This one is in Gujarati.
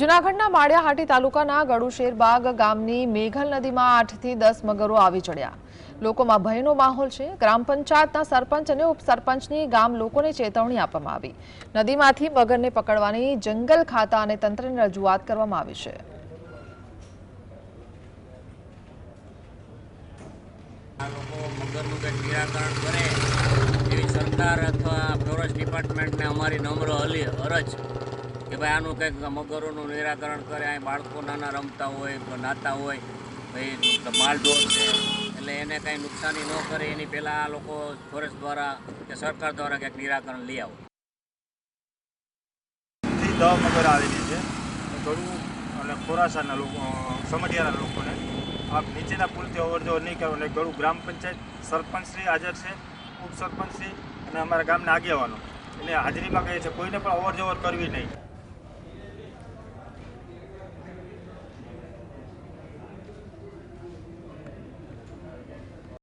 જૂનાગઢના માળિયાહાટી તાલુકાના ગડુશેરબાગ ગામની મેઘલ નદીમાં આઠથી દસ મગરો આવી ચડ્યા. લોકોમાં ભયનો માહોલ છે. ગ્રામ પંચાયતના સરપંચ અને ઉપસરપંચની ગામ લોકોને ચેતવણી આપવામાં આવી. નદીમાંથી મગરને પકડવાની જંગલ ખાતા અને તંત્રને રજૂઆત કરવામાં આવી છે. અરજ કે ભાઈ આનું કંઈક મગરોનું નિરાકરણ કરે, અહીં બાળકો નાના રમતા હોય નાતા હોય, ભાઈ માલઢોર છે. એટલે એને કંઈ નુકસાની ન કરે, એની પહેલાં આ લોકો ફોરેસ્ટ દ્વારા કે સરકાર દ્વારા કંઈક નિરાકરણ લઈ આવો. દહ મગર આવેલી છે. થોડું, અને ખોરાસાના લોકો સમઢિયાના લોકોને આ નીચેના પુલથી અવરજવર નહીં કરો અને ગળું ગ્રામ પંચાયત સરપંચશ્રી હાજર છે ઉપસરપંચશ્રી અને અમારા ગામના આગેવાનો. એને હાજરીમાં કહે છે, કોઈને પણ અવરજવર કરવી નહીં.